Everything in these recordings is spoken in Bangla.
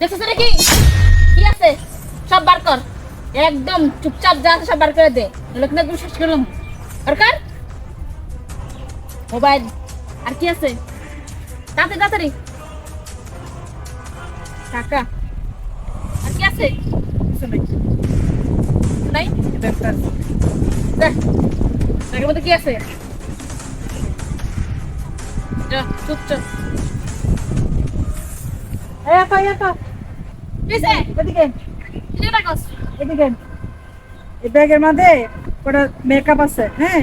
দেখছিস নাকি? কি আছে? সব বার কর। একদম চুপচাপ যা সব বার করে দে। লোক না তুমি শেষ করলাম দরকার? মোবাইল। আর কি আছে? তাড়াতাড়ি তাড়াতাড়ি। টাকা। আর কি আছে? নাই। দেখ। মধ্যে কি আছে? চুপচাপ। এই আপা, এই আপা, কি আছে এদিকে, কি টাকা এদিকে। এই ব্যাগের মধ্যে কটা মেকআপ আছে হ্যাঁ?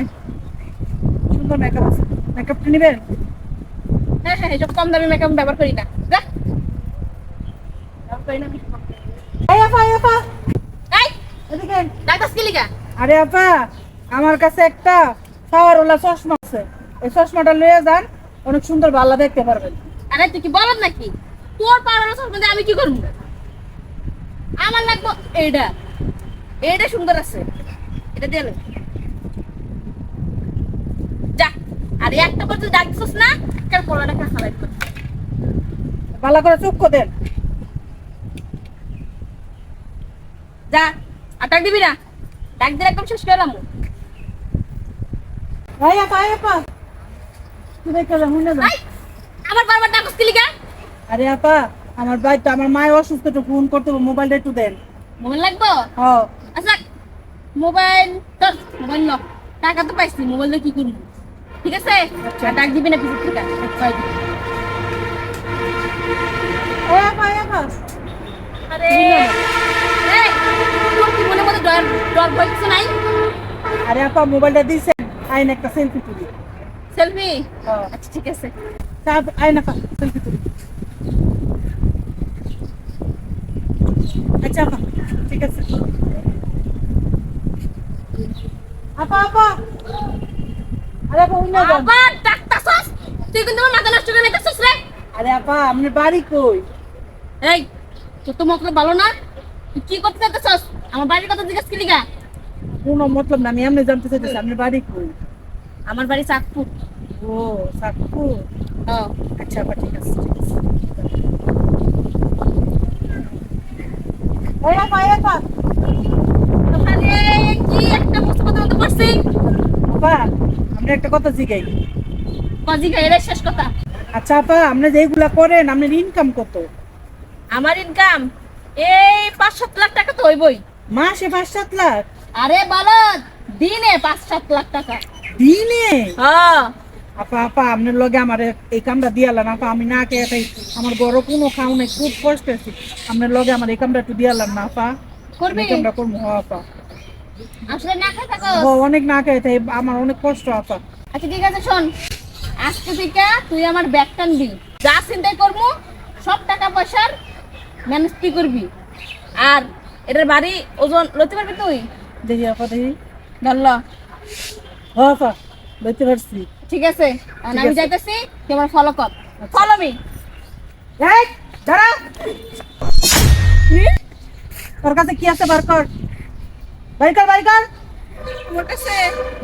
সুন্দর মেকআপ আছে। মেকআপটা নেবেন? হ্যাঁ হ্যাঁ এসব কম দামি মেকআপ ব্যবহার করি না। যা। ব্যবহার করি না আমি। এই আপা এই আপা। এই। এদিকে। ডাক্তার কি লিগা আরে আপা আমার কাছে একটা পাওয়ারওয়ালা চশমা আছে। এই চশমাটা লয়ে যান অনেক সুন্দর ভালো দেখতে পারবেন। আরে তুই কি বলত নাকি? তোর সম্বন্ধে আমি কি করব? আমার লাগবো এইটা এইটা সুন্দর আছে। এটা দিয়ে যা। আর একটা বার তুই ডাক না কার লাগবে ভালো করে চুপ দেন যা। আর ডাক দিবি না? ডাক দিলে একদম শেষ করলাম এই, আমার বারবার আরে আপা আমার ভাই তো আমার মায়ের অসুস্থ একটু ফোন করতে হবে, মোবাইলটা একটু দেন। মোবাইল লাগবো? হ আচ্ছা মোবাইল তোর মোবাইল ল। টাকা তো পাইছি মোবাইল দিয়ে কি করবি? ঠিক আছে? আর ডাক দিবি না থেকে দিবি। এই আপা আরে এই, তোর কি মনে মনে ডর ডর ভয় কিছু নাই? আরে আপা মোবাইলটা দিছেন আইন একটা সেলফি তুলি। সেলফি হ্যাঁ। আচ্ছা ঠিক আছে। আইন আপা সেলফি তুলি। আচ্ছা আপা ঠিক আছে। আপা আপা। আরে আপা অন্য যান। আবার তুই কিন্তু আমার মাথা নষ্ট করে নিতেছস রে। আরে আপা আপনার বাড়ি কই? এই তোর তো মতলব ভালো না। তুই কি করতে চাইতেছস? আমার বাড়ির কথা জিজ্ঞেস করলি গা। কোনো মতলব না আমি এমনি জানতে চাইতেছি আপনার বাড়ি কই? আমার বাড়ি চাঁদপুর। ও সাকু হ্যাঁ। আচ্ছা আপা ঠিক আছে ঠিক আছে। এই আপা এই আপা ওখানে একটা কথা জিগাই। কাজী শেষ কথা। আচ্ছা আপা আপনি যেগুলা করেন আপনার ইনকাম কত? আমার ইনকাম এই পাঁচ সাত লাখ টাকা তো হইবই। মাসে পাঁচ সাত লাখ? আরে বলদ দিনে পাঁচ সাত লাখ টাকা। দিনে? হ্যাঁ। আপা আপা আপনার লগে আমার এই কামটা দিয়ালেন আপা আমি না খেয়ে খাই আমার বড় কোনো খাও নাই খুব কষ্ট আছি আপনার লগে আমার এই কামটা একটু দিয়ালেন না আপা। করবি? এই কামটা করব হ আপা। আসলে না খাই থাকো? অনেক না খেয়ে থাকি আমার অনেক কষ্ট আপা। আচ্ছা ঠিক আছে শোন। আজকে থেকে তুই আমার ব্যাগ টানবি যা চিন্তাই করব সব টাকা পয়সার ম্যানেজ তুই করবি। আর এটার বাড়ি ওজন লইতে পারবি তুই? দেখি আপা দেখি। ধরল হ আপা। বুঝতে পারছি ঠিক আছে আমি যাইতেছি তুই আমার ফলো কর। ফলো মি এই দাঁড়া। তোর কাছে কি আছে বার কর। বাইর কর বাইর কর। আমার কাছে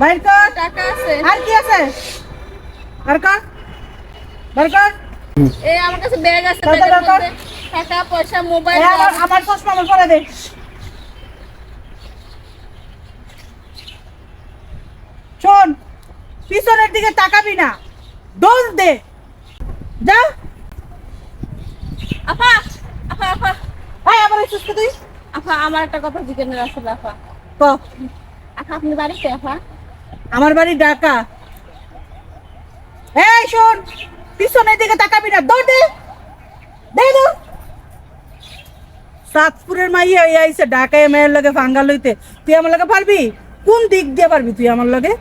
বাইর কর। টাকা আছে। আর কি আছে? বার কর। বার কর। এই আমার কাছে ব্যাগ আছে ব্যাগের মধ্যে। টাকা পয়সা মোবাইল আমার আমার চশমা আমার পরে দে। শোন পিছনের দিকে তাকাবি না। দোষ দে। যা। আপা আপা আপা ভাই আবার এসেছিস তুই? আপা আমার একটা কথা জিজ্ঞেস আসলে আপা ক। আপা আপনি বাড়িতে আপা আমার বাড়ি ঢাকা। এই শোন পিছনের দিকে তাকাবি না। দৌড় দে। দে দৌড়। সাতপুরের মাইয়া এই আইছে ঢাকায় মেয়ের লগে ফাঙ্গা লইতে তুই আমার লগে পারবি? কোন দিক দিয়ে পারবি তুই আমার লগে?